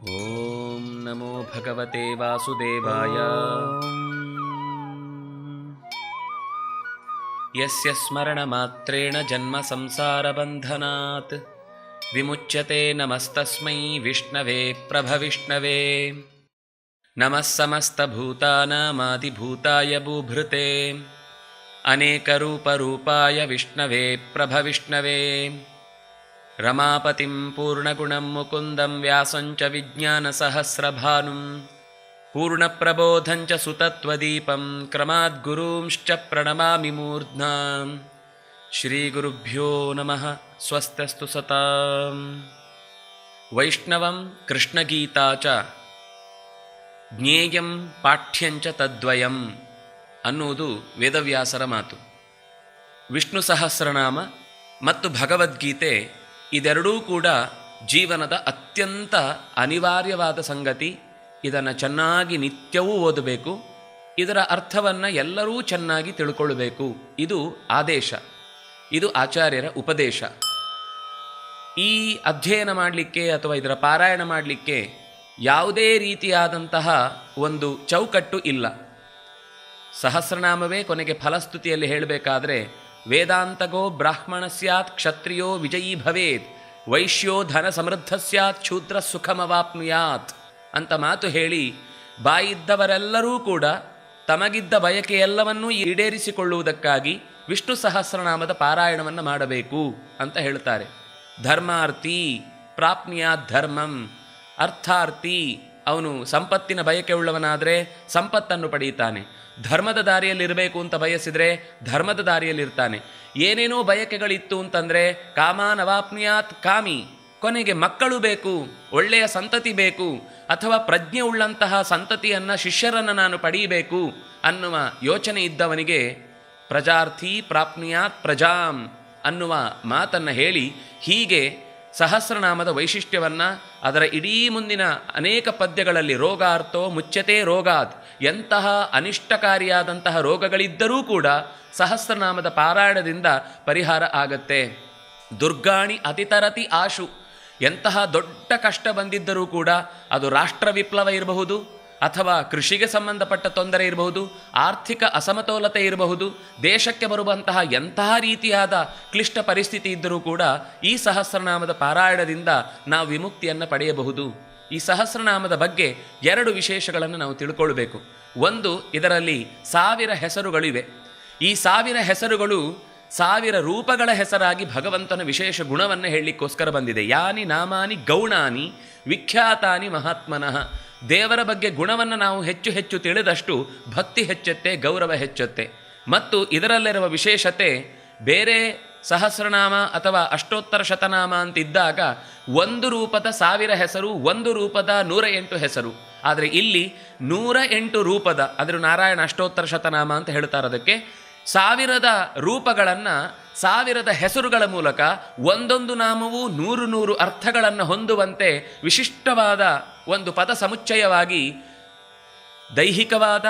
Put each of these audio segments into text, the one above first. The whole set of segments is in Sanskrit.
ॐ नमो भगवते वासुदेवाय। यस्य स्मरणमात्रेण जन्मसंसारबन्धनात् विमुच्यते नमस्तस्मै विष्णवे प्रभविष्णवे। नमः समस्तभूतानामादिभूताय बुभृते। अनेकरूपरूपाय विष्णवे प्रभविष्णवे रमापतिं पूर्णगुणं मुकुन्दं व्यासं च विज्ञानसहस्रभानुं पूर्णप्रबोधं च सुतत्वदीपं क्रमाद्गुरूंश्च प्रणमामि मूर्ध्ना श्रीगुरुभ्यो नमः स्वस्त्यस्तु सतां वैष्णवं कृष्णगीता च ಜ್ಞೇಯಂ ಪಾಠ್ಯಂಚ ತದ್ವಯಂ ಅನ್ನುವುದು ವೇದವ್ಯಾಸರ ಮಾತು ವಿಷ್ಣು ಸಹಸ್ರನಾಮ ಮತ್ತು ಭಗವದ್ಗೀತೆ ಇದೆರಡೂ ಕೂಡ ಜೀವನದ ಅತ್ಯಂತ ಅನಿವಾರ್ಯವಾದ ಸಂಗತಿ. ಇದನ್ನು ಚೆನ್ನಾಗಿ ನಿತ್ಯವೂ ಓದಬೇಕು. ಇದರ ಅರ್ಥವನ್ನು ಎಲ್ಲರೂ ಚೆನ್ನಾಗಿ ತಿಳ್ಕೊಳ್ಬೇಕು. ಇದು ಆದೇಶ. ಇದು ಆಚಾರ್ಯರ ಉಪದೇಶ. ಈ ಅಧ್ಯಯನ ಮಾಡಲಿಕ್ಕೆ ಅಥವಾ ಇದರ ಪಾರಾಯಣ ಮಾಡಲಿಕ್ಕೆ ಯಾವುದೇ ರೀತಿಯಾದಂತಹ ಒಂದು ಚೌಕಟ್ಟು ಇಲ್ಲ. ಸಹಸ್ರನಾಮವೇ ಕೊನೆಗೆ ಫಲಸ್ತುತಿಯಲ್ಲಿ ಹೇಳಬೇಕಾದ್ರೆ ವೇದಾಂತಗೋ ಬ್ರಾಹ್ಮಣ ಸ್ಯಾತ್ ಕ್ಷತ್ರಿಯೋ ವಿಜಯೀ ಭವೇತ್ ವೈಶ್ಯೋ ಧನ ಸಮೃದ್ಧ ಸ್ಯಾತ್ ಶೂದ್ರ ಸುಖಮವಾಪ್ನುಯಾತ್ ಅಂತ ಮಾತು ಹೇಳಿ, ಬಾಯಿದ್ದವರೆಲ್ಲರೂ ಕೂಡ ತಮಗಿದ್ದ ಬಯಕೆಯೆಲ್ಲವನ್ನೂ ಈಡೇರಿಸಿಕೊಳ್ಳುವುದಕ್ಕಾಗಿ ವಿಷ್ಣು ಸಹಸ್ರನಾಮದ ಪಾರಾಯಣವನ್ನು ಮಾಡಬೇಕು ಅಂತ ಹೇಳ್ತಾರೆ. ಧರ್ಮಾರ್ಥಿ ಪ್ರಾಪ್ನಿಯಾತ್ ಧರ್ಮಂ ಅರ್ಥಾರ್ಥಿ ಅವನು ಸಂಪತ್ತಿನ ಬಯಕೆ ಉಳ್ಳವನಾದರೆ ಸಂಪತ್ತನ್ನು ಪಡೆಯುತ್ತಾನೆ. ಧರ್ಮದ ದಾರಿಯಲ್ಲಿರಬೇಕು ಅಂತ ಬಯಸಿದರೆ ಧರ್ಮದ ದಾರಿಯಲ್ಲಿರ್ತಾನೆ. ಏನೇನೋ ಬಯಕೆಗಳಿತ್ತು ಅಂತಂದರೆ ಕಾಮಾನವಾಪ್ನಿಯಾತ್ ಕಾಮಿ, ಕೊನೆಗೆ ಮಕ್ಕಳು ಬೇಕು, ಒಳ್ಳೆಯ ಸಂತತಿ ಬೇಕು, ಅಥವಾ ಪ್ರಜ್ಞೆ ಉಳ್ಳಂತಹ ಸಂತತಿಯನ್ನು ಶಿಷ್ಯರನ್ನು ನಾನು ಪಡೆಯಬೇಕು ಅನ್ನುವ ಯೋಚನೆ ಇದ್ದವನಿಗೆ ಪ್ರಜಾರ್ಥಿ ಪ್ರಾಪ್ನಿಯಾತ್ ಪ್ರಜಾಂ ಅನ್ನುವ ಮಾತನ್ನು ಹೇಳಿ ಹೀಗೆ ಸಹಸ್ರನಾಮದ ವೈಶಿಷ್ಟ್ಯವನ್ನು ಅದರ ಇಡೀ ಮುಂದಿನ ಅನೇಕ ಪದ್ಯಗಳಲ್ಲಿ ರೋಗಾರ್ಥೋ ಮುಚ್ಚತೆ ರೋಗಾತ್ ಎಂತಹ ಅನಿಷ್ಟಕಾರಿಯಾದಂತಹ ರೋಗಗಳಿದ್ದರೂ ಕೂಡ ಸಹಸ್ರನಾಮದ ಪಾರಾಯಣದಿಂದ ಪರಿಹಾರ ಆಗತ್ತೆ. ದುರ್ಗಾಣಿ ಅತಿತರತಿ ಆಶು ಎಂತಹ ದೊಡ್ಡ ಕಷ್ಟ ಬಂದಿದ್ದರೂ ಕೂಡ ಅದು ರಾಷ್ಟ್ರ ವಿಪ್ಲವ ಇರಬಹುದು. ಅಥವಾ ಕೃಷಿಗೆ ಸಂಬಂಧಪಟ್ಟ ತೊಂದರೆ ಇರಬಹುದು, ಆರ್ಥಿಕ ಅಸಮತೋಲತೆ ಇರಬಹುದು, ದೇಶಕ್ಕೆ ಬರುವಂತಹ ಎಂತಹ ರೀತಿಯಾದ ಕ್ಲಿಷ್ಟ ಪರಿಸ್ಥಿತಿ ಇದ್ದರೂ ಕೂಡ ಈ ಸಹಸ್ರನಾಮದ ಪಾರಾಯಣದಿಂದ ನಾವು ವಿಮುಕ್ತಿಯನ್ನು ಪಡೆಯಬಹುದು. ಈ ಸಹಸ್ರನಾಮದ ಬಗ್ಗೆ ಎರಡು ವಿಶೇಷಗಳನ್ನು ನಾವು ತಿಳ್ಕೊಳ್ಬೇಕು. ಒಂದು, ಇದರಲ್ಲಿ ಸಾವಿರ ಹೆಸರುಗಳಿವೆ. ಈ ಸಾವಿರ ಹೆಸರುಗಳು ಸಾವಿರ ರೂಪಗಳ ಹೆಸರಾಗಿ ಭಗವಂತನ ವಿಶೇಷ ಗುಣವನ್ನು ಹೇಳಲಿಕ್ಕೋಸ್ಕರ ಬಂದಿದೆ. ಯಾನಿ, ನಾಮಾನಿ, ಗೌಣಾನಿ, ವಿಖ್ಯಾತಾನಿ ಮಹಾತ್ಮನಃ. ದೇವರ ಬಗ್ಗೆ ಗುಣವನ್ನು ನಾವು ಹೆಚ್ಚು ಹೆಚ್ಚು ತಿಳಿದಷ್ಟು ಭಕ್ತಿ ಹೆಚ್ಚುತ್ತೆ, ಗೌರವ ಹೆಚ್ಚುತ್ತೆ. ಮತ್ತು ಇದರಲ್ಲಿರುವ ವಿಶೇಷತೆ, ಬೇರೆ ಸಹಸ್ರನಾಮ ಅಥವಾ ಅಷ್ಟೋತ್ತರ ಶತನಾಮ ಅಂತಿದ್ದಾಗ ಒಂದು ರೂಪದ ಸಾವಿರ ಹೆಸರು, ಒಂದು ರೂಪದ ನೂರ ಎಂಟು ಹೆಸರು. ಆದರೆ ಇಲ್ಲಿ ನೂರ ಎಂಟು ರೂಪದ ಅದರ ನಾರಾಯಣ ಅಷ್ಟೋತ್ತರ ಶತನಾಮ ಅಂತ ಹೇಳ್ತಾರೆ ಅದಕ್ಕೆ ಸಾವಿರದ ರೂಪಗಳನ್ನು ಸಾವಿರದ ಹೆಸರುಗಳ ಮೂಲಕ ಒಂದೊಂದು ನಾಮವೂ ನೂರು ನೂರು ಅರ್ಥಗಳನ್ನು ಹೊಂದುವಂತೆ ವಿಶಿಷ್ಟವಾದ ಒಂದು ಪದ ಸಮುಚ್ಚಯವಾಗಿ ದೈಹಿಕವಾದ,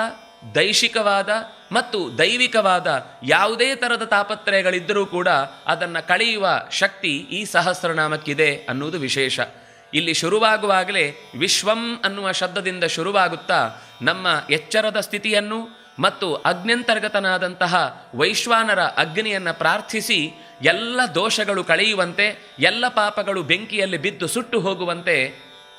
ದೈಶಿಕವಾದ ಮತ್ತು ದೈವಿಕವಾದ ಯಾವುದೇ ಥರದ ತಾಪತ್ರಯಗಳಿದ್ದರೂ ಕೂಡ ಅದನ್ನು ಕಳೆಯುವ ಶಕ್ತಿ ಈ ಸಹಸ್ರನಾಮಕ್ಕಿದೆ ಅನ್ನುವುದು ವಿಶೇಷ. ಇಲ್ಲಿ ಶುರುವಾಗುವಾಗಲೇ ವಿಶ್ವಂ ಅನ್ನುವ ಶಬ್ದದಿಂದ ಶುರುವಾಗುತ್ತಾ ನಮ್ಮ ಎಚ್ಚರದ ಸ್ಥಿತಿಯನ್ನು ಮತ್ತು ಅಗ್ನ್ಯಂತರ್ಗತನಾದಂತಹ ವೈಶ್ವಾನರ ಅಗ್ನಿಯನ್ನು ಪ್ರಾರ್ಥಿಸಿ ಎಲ್ಲ ದೋಷಗಳು ಕಳೆಯುವಂತೆ, ಎಲ್ಲ ಪಾಪಗಳು ಬೆಂಕಿಯಲ್ಲಿ ಬಿದ್ದು ಸುಟ್ಟು ಹೋಗುವಂತೆ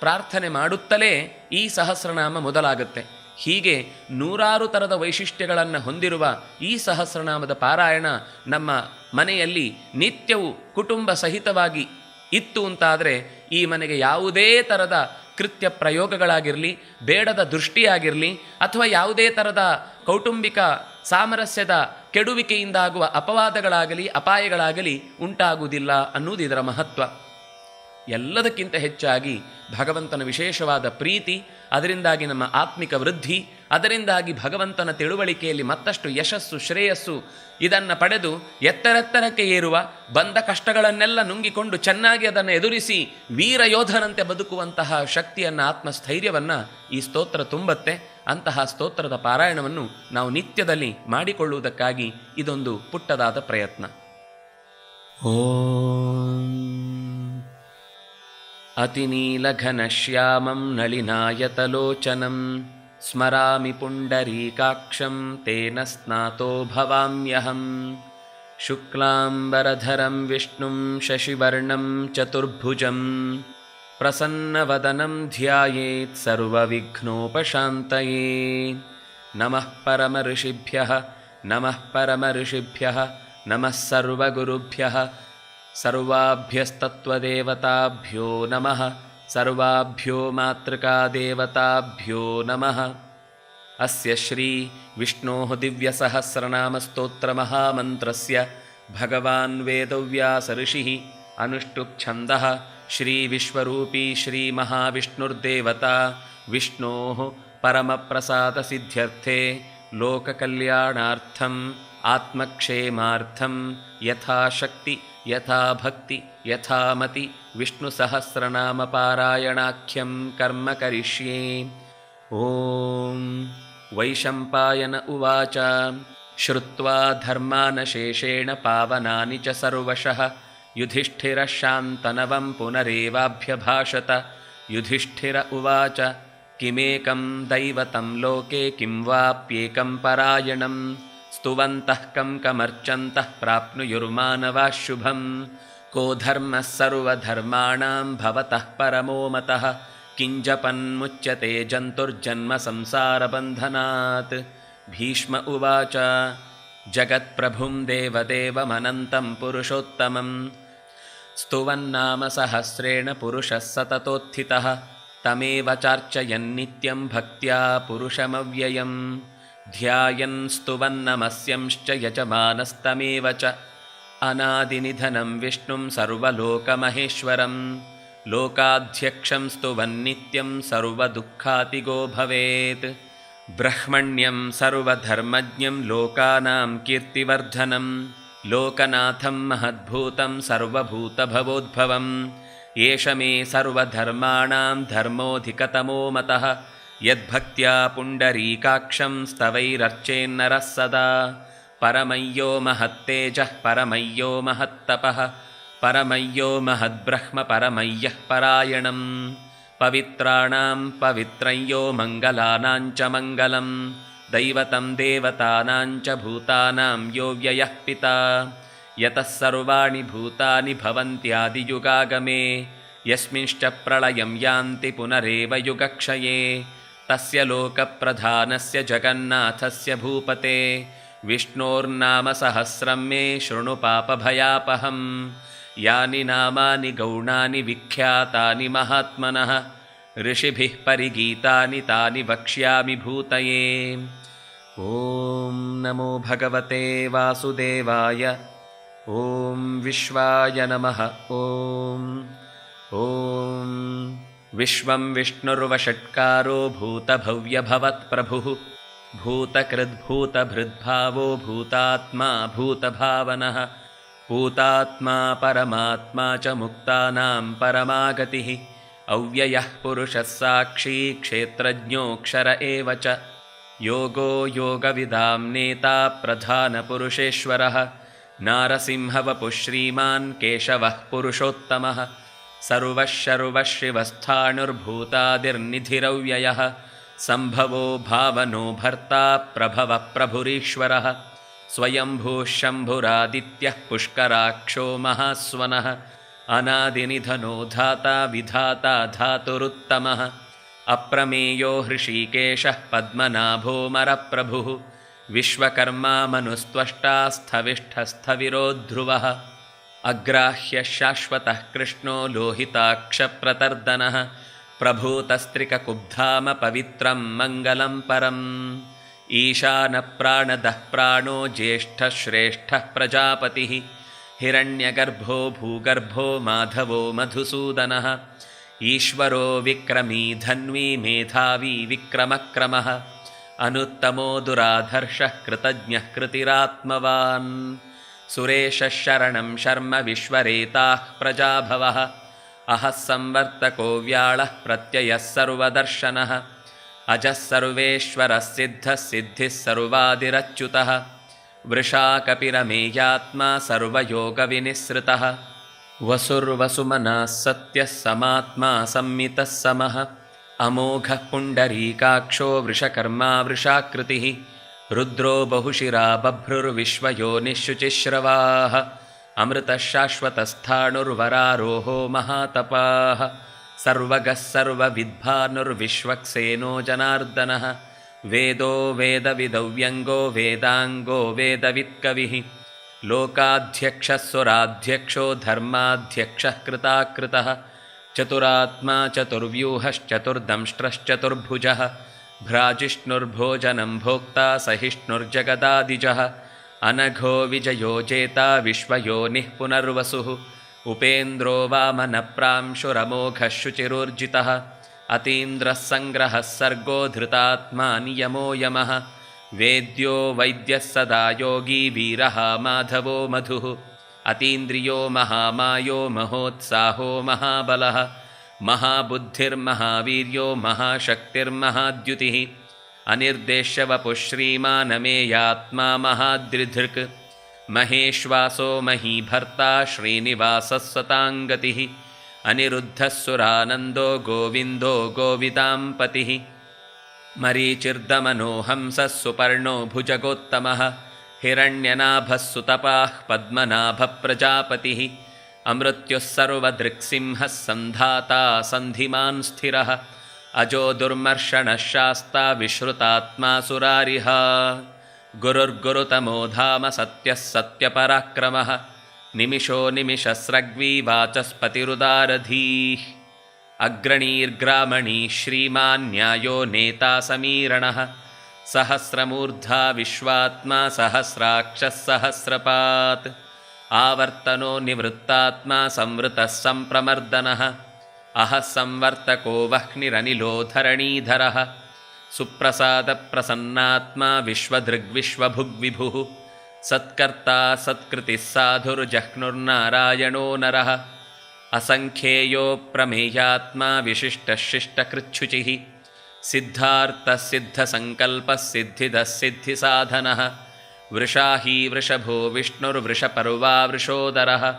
ಪ್ರಾರ್ಥನೆ ಮಾಡುತ್ತಲೇ ಈ ಸಹಸ್ರನಾಮ ಮೊದಲಾಗುತ್ತೆ. ಹೀಗೆ ನೂರಾರು ಥರದ ವೈಶಿಷ್ಟ್ಯಗಳನ್ನು ಹೊಂದಿರುವ ಈ ಸಹಸ್ರನಾಮದ ಪಾರಾಯಣ ನಮ್ಮ ಮನೆಯಲ್ಲಿ ನಿತ್ಯವೂ ಕುಟುಂಬ ಸಹಿತವಾಗಿ ಇತ್ತು ಅಂತಾದರೆ ಈ ಮನೆಗೆ ಯಾವುದೇ ಥರದ ಕೃತ್ಯ ಪ್ರಯೋಗಗಳಾಗಿರಲಿ, ಬೇಡದ ದೃಷ್ಟಿಯಾಗಿರಲಿ, ಅಥವಾ ಯಾವುದೇ ಥರದ ಕೌಟುಂಬಿಕ ಸಾಮರಸ್ಯದ ಕೆಡುವಿಕೆಯಿಂದಾಗುವ ಅಪವಾದಗಳಾಗಲಿ, ಅಪಾಯಗಳಾಗಲಿ ಉಂಟಾಗುವುದಿಲ್ಲ ಅನ್ನುವುದು ಇದರ ಮಹತ್ವ. ಎಲ್ಲದಕ್ಕಿಂತ ಹೆಚ್ಚಾಗಿ ಭಗವಂತನ ವಿಶೇಷವಾದ ಪ್ರೀತಿ, ಅದರಿಂದಾಗಿ ನಮ್ಮ ಆತ್ಮಿಕ ವೃದ್ಧಿ, ಅದರಿಂದಾಗಿ ಭಗವಂತನ ತಿಳುವಳಿಕೆಯಲ್ಲಿ ಮತ್ತಷ್ಟು ಯಶಸ್ಸು, ಶ್ರೇಯಸ್ಸು ಇದನ್ನು ಪಡೆದು ಎತ್ತರೆತ್ತರಕ್ಕೆ ಏರುವ ಬಂದ ಕಷ್ಟಗಳನ್ನೆಲ್ಲ ನುಂಗಿಕೊಂಡು ಚೆನ್ನಾಗಿ ಅದನ್ನು ಎದುರಿಸಿ ವೀರ ಯೋಧನಂತೆ ಬದುಕುವಂತಹ ಶಕ್ತಿಯನ್ನು, ಆತ್ಮಸ್ಥೈರ್ಯವನ್ನು ಈ ಸ್ತೋತ್ರ ತುಂಬತ್ತೆ. ಅಂತಹ ಸ್ತೋತ್ರದ ಪಾರಾಯಣವನ್ನು ನಾವು ನಿತ್ಯದಲ್ಲಿ ಮಾಡಿಕೊಳ್ಳುವುದಕ್ಕಾಗಿ ಇದೊಂದು ಪುಟ್ಟದಾದ ಪ್ರಯತ್ನ. ॐ अतिनीलघनश्यामं नलिनायतलोचनं स्मरामि पुण्डरीकाक्षं तेन स्नातो भवाम्यहम् शुक्लाम्बरधरं विष्णुं शशिवर्णं चतुर्भुजं प्रसन्नवदनं ध्यायेत् सर्वविघ्नोपशान्तये। नमः परमऋषिभ्यः नमः परमऋषिभ्यः नमः सर्वगुरुभ्यः सर्वाभ्यस्तत्त्वदेवताभ्यो नमः। सर्वाभ्यो मातृकादेवताभ्यो नमः। अस्य श्रीविष्णोः दिव्यसहस्रनामस्तोत्रमहामन्त्रस्य भगवान् वेदव्यासऋषिः अनुष्टुप्छन्दः श्रीविश्वरूपी श्रीमहाविष्णुर्देवता विष्णोः परमप्रसादसिद्ध्यर्थे लोककल्याणार्थम् आत्मक्षेमार्थं यथाशक्ति यथा भक्ति यथामति विष्णुसहस्रनामपारायणाख्यं कर्म करिष्ये। ॐ वैशम्पायन उवाच। श्रुत्वा धर्मानशेषेण पावनानि च सर्वशः। युधिष्ठिरः शान्तनवं पुनरेवाभ्यभाषत। युधिष्ठिर उवाच किमेकं दैवतं लोके किं वाप्येकं परायणं स्तुवन्तः कं कमर्चन्तः प्राप्नुयुर्मानवाः शुभं। को धर्मः सर्वधर्माणां भवतः परमो मतः। किञ्जपन्मुच्यते जन्तुर्जन्मसंसारबन्धनात् भीष्म उवाच जगत्प्रभुं देवदेवमनन्तं पुरुषोत्तमं। स्तुवन्नाम सहस्रेण पुरुषः सततोत्थितः। तमेव चार्चयन्नित्यं भक्त्या पुरुषमव्ययम् ध्यायन् स्तुवन्नमस्यंश्च यजमानस्तमेव च। अनादिनिधनं विष्णुं सर्वलोकमहेश्वरं लोकाध्यक्षं स्तुवन्नित्यं सर्वदुःखातिगो भवेत्। ब्रह्मण्यं सर्वधर्मज्ञं लोकानां कीर्तिवर्धनं लोकनाथं महद्भूतं सर्वभूतभवोद्भवम्। एष मे सर्वधर्माणां धर्मोऽधिकतमो मतः यद्भक्त्या पुण्डरीकाक्षं स्तवैरर्चेन्नरः सदा। परमय्यो महत्तेजः परमय्यो महत्तपः। परमय्यो महद्ब्रह्म परमय्यः परायणं पवित्राणां पवित्रय्यो मङ्गलानां च मङ्गलं दैवतं देवतानां च भूतानां यो व्ययः पिता। यतः सर्वाणि भूतानि भवन्त्यादियुगागमे। यस्मिंश्च प्रलयं यान्ति पुनरेव युगक्षये तस्य लोकप्रधानस्य जगन्नाथस्य भूपते। विष्णोर्नामसहस्रं मे शृणु पापभयापहम् यानि नामानि गौणानि विख्यातानि महात्मनः। ऋषिभिः परिगीतानि तानि वक्ष्यामि भूतये। ॐ नमो भगवते वासुदेवाय। ॐ विश्वाय नमः। ॐ। ॐ विश्वं विष्णुर्वषट्कारो भूतभव्यभवत्प्रभुः भूतकृद्भूतभृद्भावो भूतात्मा भूतभावनः भूतात्मा परमात्मा च मुक्तानां परमागतिः अव्ययः पुरुषः साक्षी क्षेत्रज्ञोऽक्षर एव च। योगो योगविदां नेता प्रधानपुरुषेश्वरः नारसिंहवपुः श्रीमान् केशवः पुरुषोत्तमः सर्वः शर्वः शिवस्थाणुर्भूतादिर्निधिरव्ययः सम्भवो भावनो भर्ता प्रभवः प्रभुरीश्वरः स्वयम्भूः शम्भुरादित्यः पुष्कराक्षो महास्वनः अनादिनिधनो धाता विधाता धातुरुत्तमः अप्रमेयो हृषीकेशः पद्मनाभोमरप्रभुः विश्वकर्मा मनुस्त्वष्टा स्थविष्ठस्थविरो ध्रुवः अग्राह्यः शाश्वतः कृष्णो लोहिताक्षप्रतर्दनः प्रभूतस्त्रिककुब्धाम पवित्रं मङ्गलं परम्। ईशानप्राणदः प्राणो ज्येष्ठः श्रेष्ठः प्रजापतिः हिरण्यगर्भो भूगर्भो माधवो मधुसूदनः। ईश्वरो विक्रमी धन्वी मेधावी विक्रमक्रमः। अनुत्तमो दुराधर्षः कृतज्ञः कृतिरात्मवान् सुरेशः शरणं शर्म विश्वरेताः प्रजाभवः। अहः संवर्तको व्याळः प्रत्ययः सर्वदर्शनः। अजः सर्वेश्वरः सिद्धः सिद्धिः सर्वादिरच्युतः। वृषाकपिरमेयात्मा सर्वयोगविनिःसृतः। वसुर्वसुमनः सत्यः समात्मा संमितः समः। अमोघः पुण्डरीकाक्षो वृषकर्मा वृषाकृतिः रुद्रो बहुशिरा बभ्रुर्विश्वयोनिःशुचिश्रवाः अमृतः शाश्वतस्थाणुर्वरारोहो महातपाः सर्वगः सर्वविद्भानुर्विश्वक्सेनो जनार्दनः वेदो वेदविदव्यङ्गो वेदाङ्गो वेदवित्कविः लोकाध्यक्षस्वराध्यक्षो धर्माध्यक्षः कृताकृतः चतुरात्मा चतुर्व्यूहश्चतुर्दंष्ट्रश्चतुर्भुजः भ्राजिष्णुर्भोजनं भोक्ता सहिष्णुर्जगदादिजः। अनघो विजयो जेता विश्वयोनिः पुनर्वसुः। उपेन्द्रो वामनप्रांशुरमोघः शुचिरोर्जितः अतीन्द्रः सङ्ग्रहः सर्गो धृतात्मा नियमो यमः। वेद्यो वैद्यः सदा योगी वीरः माधवो मधुः। अतीन्द्रियो महामायो महोत्साहो महाबलः महाबुद्धिर्महावीर्यो महाशक्तिर्महाद्युतिः। अनिर्देश्यवपुः श्रीमानमेयात्मा महाद्रिधृक्। महेश्वासो महीभर्ता श्रीनिवासः सताङ्गतिः अनिरुद्धः सुरानन्दो गोविन्दो गोविदाम्पतिः मरीचिर्दमनो हंसः सुपर्णो भुजगोत्तमः। हिरण्यनाभः सुतपाः पद्मनाभप्रजापतिः अमृत्युः सर्वदृक्सिंहः सन्धाता सन्धिमान् स्थिरः। अजो दुर्मर्षणः शास्ता विश्रुतात्मा सुरारिः। गुरुर्गुरुतमो धाम सत्यः सत्यपराक्रमः। निमिषो निमिषस्रग्वी वाचस्पतिरुदारधीः। अग्रणीर्ग्रामणी श्रीमान् न्यायो नेता समीरणः। सहस्रमूर्धा विश्वात्मा सहस्राक्षः सहस्रपात् आवर्तनो निवृत्तात्मा संवृतः सम्प्रमर्दनः अहः संवर्तको वह्निरनिलो धरणीधरः सुप्रसादप्रसन्नात्मा विश्वदृग्विश्वभुग्विभुः। सत्कर्ता सत्कृतिः साधुर्जह्नुर्नारायणो नरः। असङ्ख्येयो प्रमेयात्मा विशिष्टः शिष्टकृच्छुचिः सिद्धार्थसिद्धसङ्कल्पः सिद्धिदः सिद्धिसाधनः वृषाही वृषभो विष्णुर्वृषपर्वा वृषोदरः।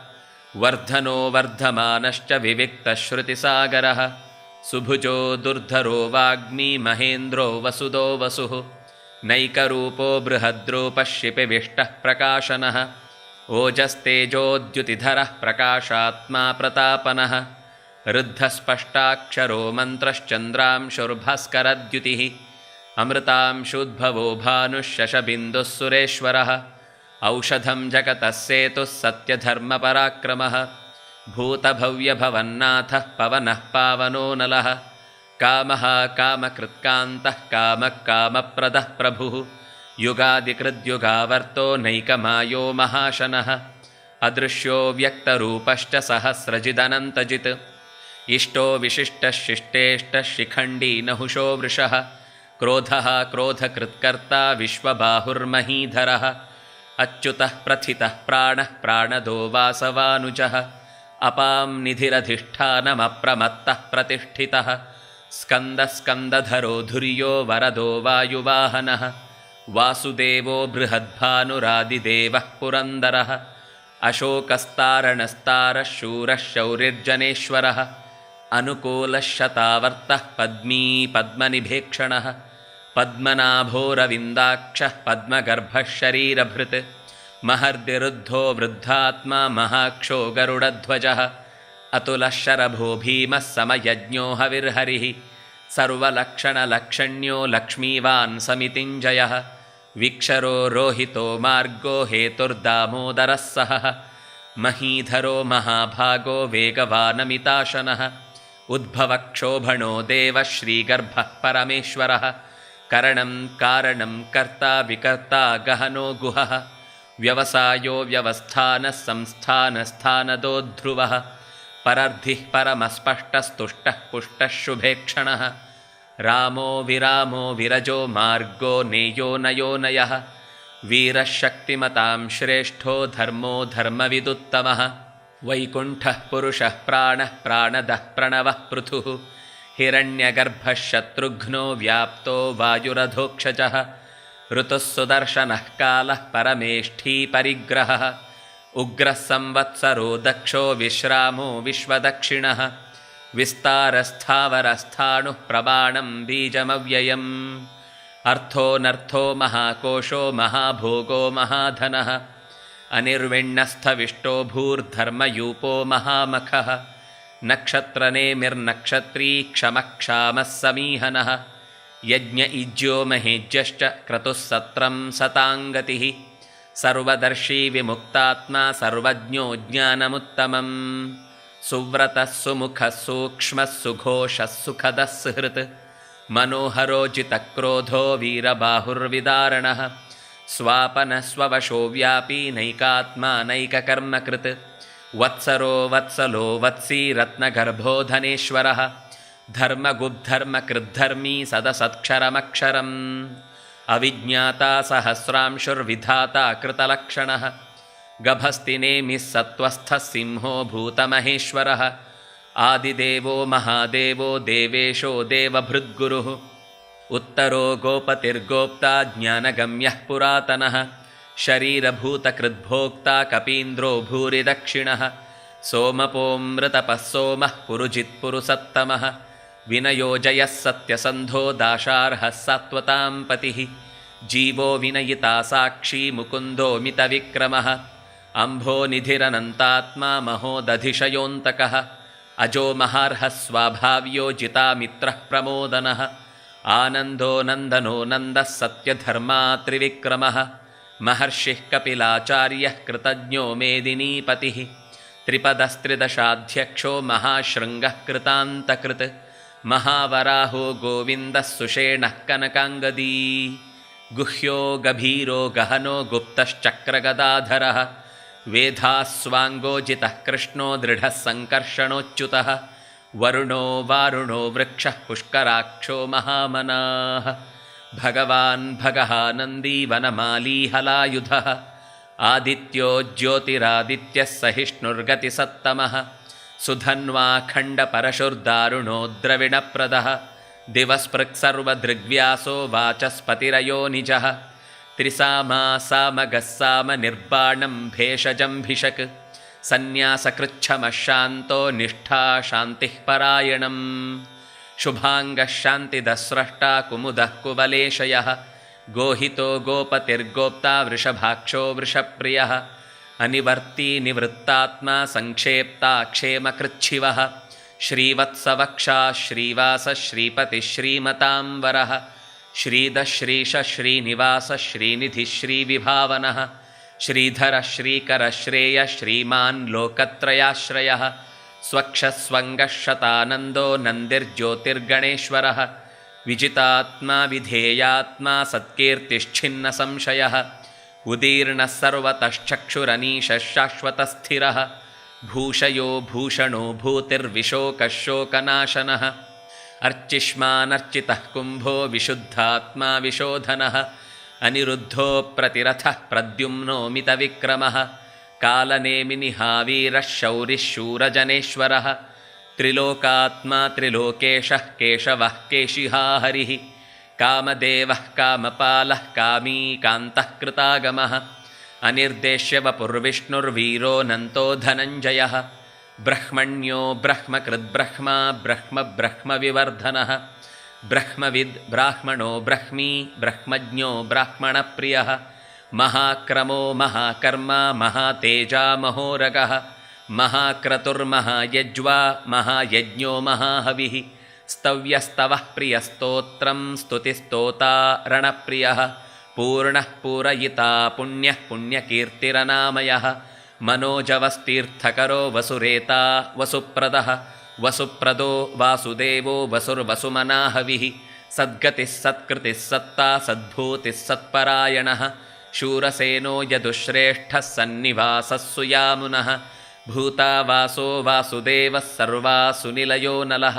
वर्धनो वर्धमानश्च विविक्तश्रुतिसागरः। सुभुजो दुर्धरो वाग्मी महेन्द्रो वसुदो वसुः। नैकरूपो बृहद्रूपः शिपिविष्टः प्रकाशनः। ओजस्तेजोद्युतिधरः प्रकाशात्मा प्रतापनः। ऋद्धस्पष्टाक्षरो मन्त्रश्चन्द्रांशुर्भास्करद्युतिः अमृतांशुद्भवो भानुः शशबिन्दुः सुरेश्वरः। औषधं जगतः सेतुः सत्यधर्मपराक्रमः। भूतभव्यभवन्नाथः पवनः पावनो नलः कामः कामकृत्कान्तः कामः कामप्रदः प्रभुः। युगादिकृद्युगावर्तो नैकमायो महाशनः। अदृश्यो व्यक्तरूपश्च सहस्रजिदनन्तजित्। इष्टो विशिष्टः शिष्टेष्टः शिखण्डी नहुषो वृषः क्रोधः क्रोधकृत्कर्ता विश्वबाहुर्महीधरः अच्युतः प्रथितः प्राणः प्राणदो वासवानुजः अपां निधिरधिष्ठानमप्रमत्तः प्रतिष्ठितः स्कन्दस्कन्दधरो धुर्यो वरदो वायुवाहनः वासुदेवो बृहद्भानुरादिदेवः पुरन्दरः अशोकस्तारणस्तारः शूरः शौर्यर्जनेश्वरः शतावर्तः पद्मी पद्मनिभेक्षणः पद्मनाभोरविन्दाक्षः पद्मगर्भः शरीरभृत् महर्दिरुद्धो वृद्धात्मा महाक्षो गरुडध्वजः अतुलः शरभो भीमः समयज्ञो हविर्हरिः सर्वलक्षणलक्षण्यो लक्ष्मीवान् समितिञ्जयः विक्षरो रोहितो मार्गो हेतुर्दामोदरः सहः महीधरो महाभागो वेगवानमिताशनः उद्भवक्षोभणो देवः श्रीगर्भः परमेश्वरः करणं कारणं कर्ता विकर्ता गहनो गुहः। व्यवसायो व्यवस्थानः संस्थानस्थानदो ध्रुवः परर्धिः परमस्पष्टस्तुष्टः पुष्टः शुभेक्षणः। रामो विरामो विरजो मार्गो नेयो नयो नयः। वीरः शक्तिमतां श्रेष्ठो धर्मो धर्मविदुत्तमः। वैकुण्ठः पुरुषः प्राणः प्राणदः प्रणवः पृथुः हिरण्यगर्भः शत्रुघ्नो व्याप्तो वायुरधोक्षजः ऋतुः सुदर्शनः कालः परमेष्ठी परिग्रहः उग्रः संवत्सरो दक्षो विश्रामो विश्वदक्षिणः विस्तारस्थावरस्थाणुः प्रबाणं बीजमव्ययम्। अर्थोऽनर्थो महाकोशो महाभोगो महाधनः अनिर्विण्णस्थविष्टो भूर्धर्मयूपो महामखः नक्षत्रनेमिर्नक्षत्री क्षमक्षामः समीहनः। यज्ञ इज्यो महेज्यश्च क्रतुः सत्रं सताङ्गतिः। सर्वदर्शी विमुक्तात्मा सर्वज्ञो ज्ञानमुत्तमम्। सुव्रतः सुमुखः सूक्ष्मः सुघोषः सुखदः सुहृत्। मनोहरोजितक्रोधो वीरबाहुर्विदारणः। स्वापनस्ववशो व्यापी नैकात्मा नैककर्मकृत् वत्सरो वत्सलो वत्सी रत्नगर्भो धनेश्वरः। धर्मगुद्धर्मकृद्धर्मी सदसत्क्षरमक्षरम्। अविज्ञाता सहस्रांशुर्विधाता कृतलक्षणः। गभस्तिनेमिः सत्त्वस्थः सिंहो भूतमहेश्वरः। आदिदेवो महादेवो देवेशो देवभृद्गुरुः। उत्तरो गोपतिर्गोप्ता ज्ञानगम्यः पुरातनः शरीरभूतकृद्भोक्ता कपीन्द्रो भूरिदक्षिणः सोमपोऽमृतपः सोमः पुरुजित्पुरुसत्तमः विनयोजयः सत्यसन्धो दाशार्हः सात्वतां पतिः जीवो विनयिता साक्षी मुकुन्दो मितविक्रमः अम्भोनिधिरनन्तात्मा महोदधिशयोऽन्तकः अजो महार्हः स्वाभाव्यो जितामित्रः प्रमोदनः आनन्दो नन्दनो नन्दः सत्यधर्मा त्रिविक्रमः महर्षिः कपिलाचार्यः कृतज्ञो मेदिनीपतिः। त्रिपदस्त्रिदशाध्यक्षो महाशृङ्गः कृतान्तकृत्। महावराहो गोविन्दः सुषेणः कनकाङ्गदी। गुह्यो गभीरो गहनो गुप्तश्चक्रगदाधरः। वेधास्वाङ्गोजितः कृष्णो दृढः सङ्कर्षणोच्युतः। वरुणो वारुणो वृक्षः पुष्कराक्षो महामनाः भगवान् भगः नन्दी हलायुधः आदित्यो ज्योतिरादित्यः सहिष्णुर्गतिसत्तमः सुधन्वाखण्डपरशुर्दारुणो द्रविणप्रदः दिवस्पृक्सर्वदृग्व्यासो वाचस्पतिरयो निजः त्रिसामा सामगः सामनिर्बाणं भेषजम्भिषक् सन्न्यासकृच्छमशान्तो निष्ठा शान्तिः परायणम् शुभाङ्गः शान्तिदस्रष्टा कुमुदः कुवलेशयः। गोहितो गोपतिर्गोप्ता वृषभाक्षो वृषप्रियः। अनिवर्ती निवृत्तात्मा सङ्क्षेप्ता क्षेमकृच्छिवः। श्रीवत्सवक्षा श्रीवासः श्रीपतिः श्रीमताम्बरः। श्रीदश्रीशश्रीनिवासः श्रीनिधिः श्रीविभावनः। श्रीधरः श्रीकरः श्रेयः श्रीमान् लोकत्रयाश्रयः स्वक्षस्वङ्गः शतानन्दो नन्दिर्ज्योतिर्गणेश्वरः विजितात्मा विधेयात्मा सत्कीर्तिश्छिन्नसंशयः उदीर्णः सर्वतश्चक्षुरनीशः शाश्वतस्थिरः भूषयो भूषणो भूतिर्विशोकः शोकनाशनः अर्चिष्मानर्चितः कुम्भो विशुद्धात्मा विशोधनः अनिरुद्धो प्रतिरथः प्रद्युम्नो मितविक्रमः कालनेमिनिहावीरः शौरिः शूरजनेश्वरः त्रिलोकात्मा त्रिलोकेशः केशवः केशिहा हरिः कामदेवः कामपालः कामी कान्तः कृतागमः अनिर्देश्यवपुर्विष्णुर्वीरोऽनन्तो धनञ्जयः ब्रह्मण्यो ब्रह्मकृद्ब्रह्मा ब्रह्मब्रह्मविवर्धनः ब्रह्मविद् ब्राह्मणो ब्रह्मी ब्रह्मज्ञो ब्राह्मणप्रियः महाक्रमो महाकर्मा महातेजा महोरगः महाक्रतुर्महायज्वा महायज्ञो महाहविः स्तव्यस्तवः प्रियस्तोत्रं स्तुतिस्तोता रणप्रियः पूर्णः पूरयिता पुण्यः पुण्यकीर्तिरनामयः मनोजवस्तीर्थकरो वसुरेता वसुप्रदः वसुप्रदो वासुदेवो वसुर्वसुमनाहविः सद्गतिः सत्कृतिः सत्ता सद्भूतिः सत्परायणः शूरसेनो यदुश्रेष्ठः सन्निवासः सुयामुनः भूतावासो वासुदेवः सर्वासुनिलयो नलः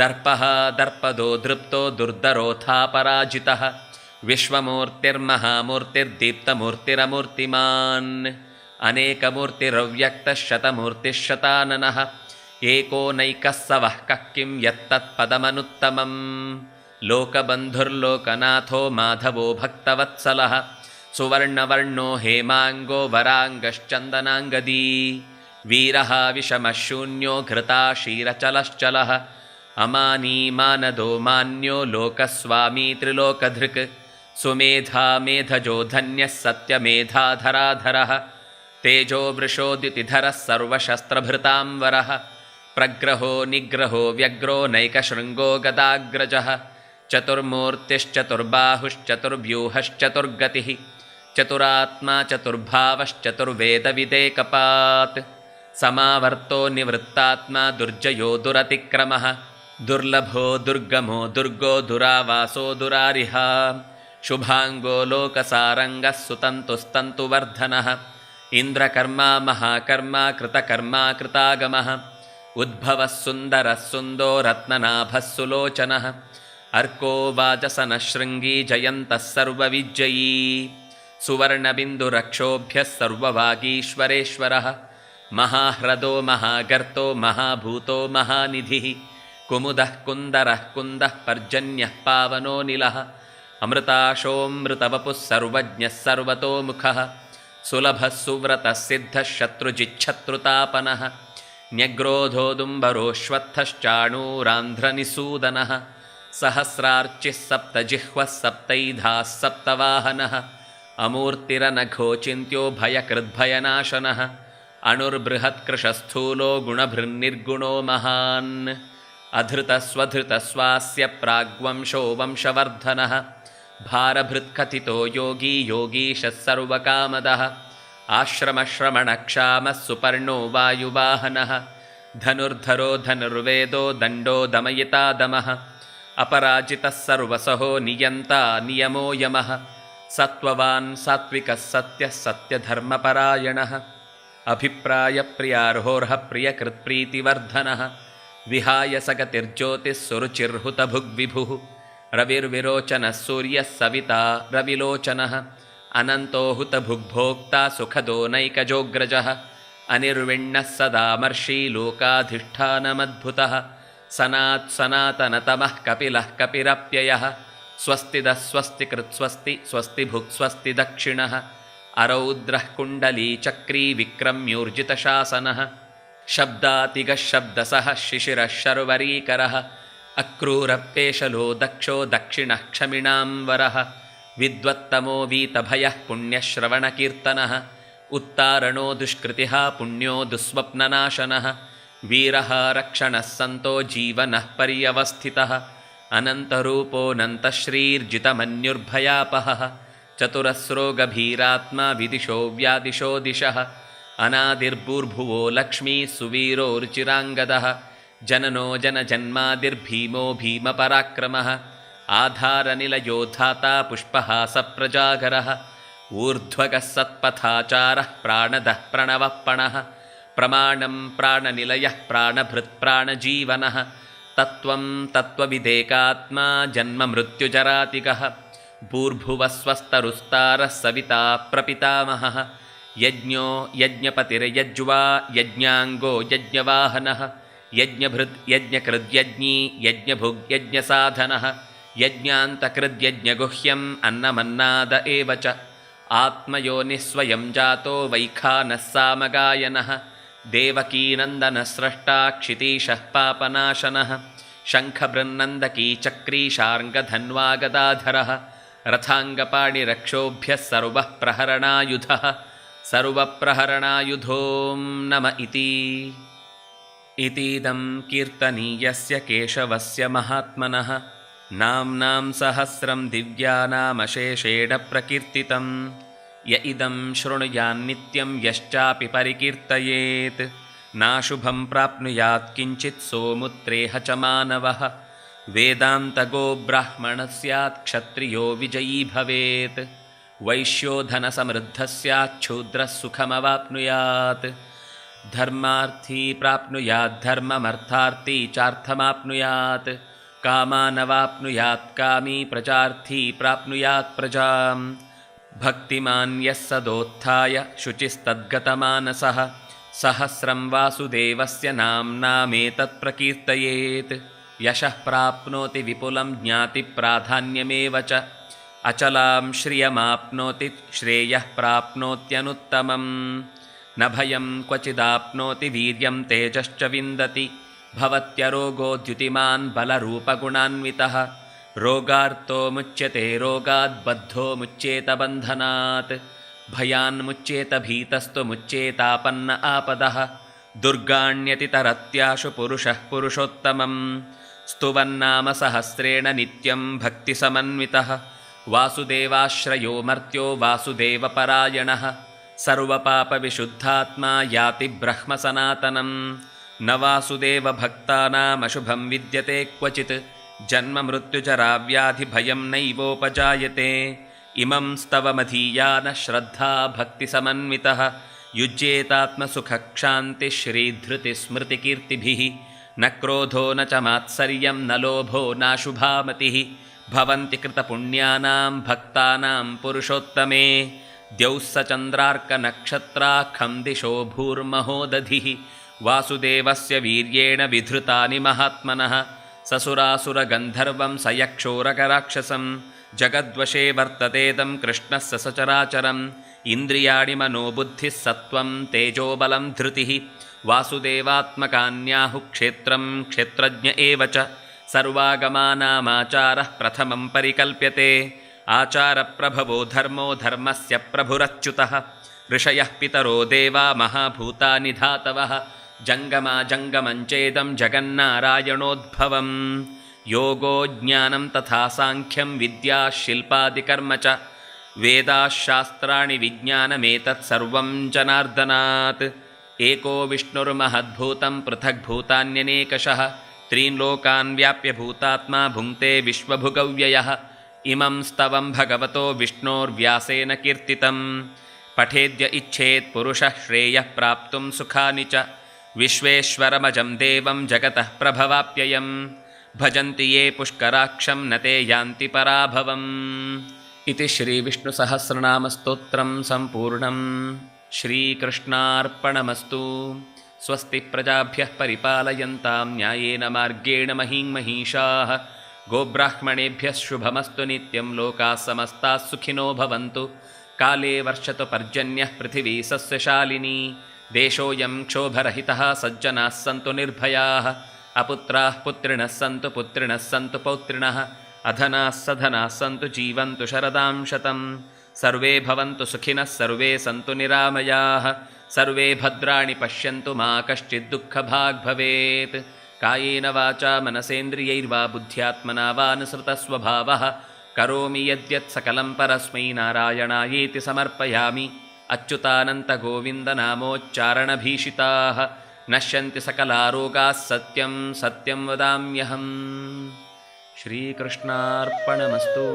दर्पः दर्पदो धृप्तो दुर्धरोथापराजितः विश्वमूर्तिर्महामूर्तिर्दीप्तमूर्तिरमूर्तिमान् अनेकमूर्तिरव्यक्तः शतमूर्तिः शताननः एको नैकः स वः कः किं यत्तत्पदमनुत्तमम् लोकबन्धुर्लोकनाथो माधवो भक्तवत्सलः सुवर्णवर्णो हेमाङ्गो वराङ्गश्चन्दनाङ्गदी। वीरः विषमः शून्यो घृता क्षीरचलश्चलः। अमानी मानदो मान्यो लोकस्वामी त्रिलोकधृक्। सुमेधा मेधजो धन्यः सत्यमेधाधराधरः। तेजो वृषोदितिधरः सर्वशस्त्रभृतां वरः प्रग्रहो निग्रहो व्यग्रो नैकशृङ्गो गदाग्रजः। चतुर्मूर्तिश्चतुर्बाहुश्चतुर्व्यूहश्चतुर्गतिः चतुरात्मा चतुर्भावश्चतुर्वेदविदेकपात् समावर्तो निवृत्तात्मा दुर्जयो दुरतिक्रमः। दुर्लभो दुर्गमो दुर्गो दुरावासो दुरारिह। शुभाङ्गो लोकसारङ्गः सुतन्तुस्तन्तुवर्धनः। इन्द्रकर्मा महाकर्मा कृतकर्मा कृतागमः। उद्भवः सुन्दरः सुन्दो रत्ननाभः सुलोचनः। अर्को वाजसनः शृङ्गी जयन्तः सर्वविजयी सुवर्णबिन्दुरक्षोभ्यः सर्ववागीश्वरेश्वरः महाह्रदो महागर्तो महाभूतो महानिधिः। कुमुदः कुन्दरः कुन्दः पर्जन्यः पावनोऽनिलः अमृताशोऽमृतवपुः सर्वज्ञः सर्वतोमुखः। सुलभः सुव्रतः सिद्धः शत्रुजिच्छत्रुतापनः न्यग्रोधोदुम्बरोऽश्वत्थश्चाणूरान्ध्रनिसूदनः सहस्रार्चिः सप्तजिह्वः सप्तैधाः सप्तवाहनः अमूर्तिरनघोचिन्त्यो भयकृद्भयनाशनः अणुर्बृहत्कृशस्थूलो गुणभृन्निर्गुणो महान्। अधृतस्वधृतस्वास्य प्राग्वंशो वंशवर्धनः भारभृत्कथितो योगी योगीशः सर्वकामदः आश्रमश्रमणक्षामः सुपर्णो वायुवाहनः धनुर्धरो धनुर्वेदो दण्डो दमयिता दमः अपराजितः सर्वसहो नियन्ता नियमो यमः सत्त्ववान् सात्विकः सत्यः सत्यधर्मपरायणः। अभिप्रायप्रियार्होर्ह प्रियकृत्प्रीतिवर्धनः विहाय सगतिर्ज्योतिः सुरुचिर्हुतभुग्विभुः। रविर्विरोचनः सूर्यः सविता रविलोचनः। अनन्तो हुतभुग्भोक्ता सुखदो नैकजोग्रजः। अनिर्विण्णः सदामर्षी लोकाधिष्ठानमद्भुतः। सनात् सनातनतमः कपिलः कपिरप्ययः स्वस्ति कृत्स्वस्ति स्वस्ति भुक् स्वस्ति दक्षिणः। अरौद्रः कुण्डलीचक्री विक्रम्यूर्जितशासनः। शब्दातिगः शब्दसः शिशिरः शर्वरीकरः। अक्रूरपेशलो दक्षो दक्षिणः क्षमिणां वरः विद्वत्तमो वीतभयः पुण्यश्रवणकीर्तनः। उत्तारणो दुष्कृतिः पुण्यो दुःस्वप्ननाशनः। वीरः रक्षणः सन्तो जीवनः पर्यवस्थितः अनन्तरूपोऽनन्तश्रीर्जितमन्युर्भयापहः चतुरस्रो गभीरात्मा विदिशो व्यादिशो दिशः अनादिर्भूर्भुवो लक्ष्मीः सुवीरो रुचिराङ्गदः जननो जनजन्मादिर्भीमो भीमपराक्रमः आधारनिलयोद्धाता पुष्पहासप्रजागरः ऊर्ध्वगः सत्पथाचारः प्राणदः प्रणवः प्रमाणं प्राणनिलयः प्राणभृत्प्राणजीवनः तत्त्वं तत्त्वविदेकात्मा जन्ममृत्युजरातिकः भूर्भुवस्वस्तरुस्तारः सविता प्रपितामहः। यज्ञो यज्ञपतिर्यज्वा यज्ञाङ्गो यज्ञवाहनः। यज्ञभृत् यज्ञकृद्यज्ञी यज्ञभुग्यज्ञसाधनः। यज्ञान्तकृद्यज्ञगुह्यम् अन्नमन्नाद एव च। आत्मयोनिस्वयं जातो वैखानः सामगायनः देवकीनन्दनस्रष्टा क्षितीशः पापनाशनः शङ्खबृन्नन्दकी चक्रीशार्ङ्गधन्वागदाधरः रथाङ्गपाणिरक्षोभ्यः सर्वः प्रहरणायुधः सर्वप्रहरणायुधों नम इति। इतीदं कीर्तनीयस्य केशवस्य महात्मनः नाम्नां सहस्रं दिव्यानामशेषेण प्रकीर्तितं य इदं शृणुयान्नित्यं यश्चापि परिकीर्तयेत्। नाशुभं प्राप्नुयात् किञ्चित् सोमुत्रेह च मानवः। वेदान्तगो ब्राह्मणः स्यात् क्षत्रियो विजयी भवेत्। वैश्यो धनसमृद्धः स्याच्छूद्रः सुखमवाप्नुयात्। धर्मार्थी प्राप्नुयाद्धर्ममर्थार्थी चार्थमाप्नुयात्। कामानवाप्नुयात् कामी प्रचार्थी प्राप्नुयात् प्रजां भक्तिमान् यः सदोत्थाय शुचिस्तद्गतमानसः सहस्रं वासुदेवस्य नाम्नामेतत् प्रकीर्तयेत् यशः प्राप्नोति विपुलं ज्ञातिप्राधान्यमेव च। अचलां श्रियमाप्नोति श्रेयः प्राप्नोत्यनुत्तमम्। न भयं क्वचिदाप्नोति वीर्यं तेजश्च विन्दति। भवत्यरोगो द्युतिमान् बलरूपगुणान्वितः रोगार्तो मुच्यते रोगाद्बद्धो मुच्येत बन्धनात् भयान्मुच्येत भीतस्तु मुच्येतापन्न आपदः। दुर्गाण्यतितरत्याशु पुरुषः पुरुषोत्तमम्। स्तुवन्नाम सहस्रेण नित्यं भक्तिसमन्वितः। वासुदेवाश्रयो मर्त्यो वासुदेवपरायणः। सर्वपापविशुद्धात्मा याति ब्रह्मसनातनं न वासुदेवभक्तानामशुभं विद्यते क्वचित् जन्ममृत्युजराव्याधिभयं नैवोपजायते। इमं स्तवमधीया न श्रद्धा भक्तिसमन्वितः। युज्येतात्मसुखक्षान्तिश्रीधृतिस्मृतिकीर्तिभिः न क्रोधो न च मात्सर्यं न लोभो नाशुभामतिः भवन्ति कृतपुण्यानां भक्तानां पुरुषोत्तमे। द्यौः स चन्द्रार्कनक्षत्राखं दिशो भूर्महोदधिः। वासुदेवस्य वीर्येण विधृतानि महात्मनः ससुरासुरगन्धर्वं स यक्षोरकराक्षसं जगद्वशे वर्ततेदं कृष्णः सचराचरम् इन्द्रियाणि मनोबुद्धिः सत्त्वं तेजोबलं धृतिः वासुदेवात्मकान्याहुः क्षेत्रं क्षेत्रज्ञ एव च सर्वागमानामाचारः प्रथमं परिकल्प्यते आचारप्रभवो धर्मो धर्मस्य प्रभुरच्युतः ऋषयः पितरो देवा महाभूतानि धातवः जङ्गमा जङ्गमञ्चेदं जगन्नारायणोद्भवम् योगो ज्ञानं तथा साङ्ख्यं विद्या शिल्पादिकर्म च। वेदाः शास्त्राणि विज्ञानमेतत् सर्वं जनार्दनात्। एको विष्णुर्महद्भूतं पृथग्भूतान्यनेकशः त्रीन् लोकान् व्याप्य भूतात्मा भुङ्क्ते विश्वभुगव्ययः। इमं स्तवं भगवतो विष्णोर्व्यासेन कीर्तितं पठेद्य इच्छेत् पुरुषः श्रेयः प्राप्तुं सुखानि च विश्वेश्वरमजं देवं जगतः प्रभवाप्ययं भजन्ति ये पुष्कराक्षं न ते यान्ति पराभवम्। इति श्रीविष्णुसहस्रनामस्तोत्रं सम्पूर्णं श्रीकृष्णार्पणमस्तु। स्वस्ति प्रजाभ्यः परिपालयन्तां न्यायेन मार्गेण महीं महिषाः। गोब्राह्मणेभ्यः शुभमस्तु नित्यं लोकाः समस्ताः सुखिनो भवन्तु। काले वर्षतु पर्जन्यः पृथिवी सस्यशालिनी देशोऽयं क्षोभरहितः सज्जनाः सन्तु निर्भयाः अपुत्राः पुत्रिणः सन्तु पुत्रिणः सन्तु पौत्रिणः अधनाः सधनाः सन्तु जीवन्तु शरदां शतं सर्वे भवन्तु सुखिनः सर्वे सन्तु निरामयाः सर्वे भद्राणि पश्यन्तु मा कश्चित् दुःखभाग् भवेत्। कायेन वाचा मनसेन्द्रियैर्वा बुद्ध्यात्मना वा अनुसृतस्वभावः करोमि यद्यत् सकलं परस्मै नारायणायेति समर्पयामि अच्युतानन्तगोविन्दनामोच्चारणभीषिताः नश्यन्ति सकलारोगाः सत्यं सत्यं वदाम्यहम्। श्रीकृष्णार्पणमस्तु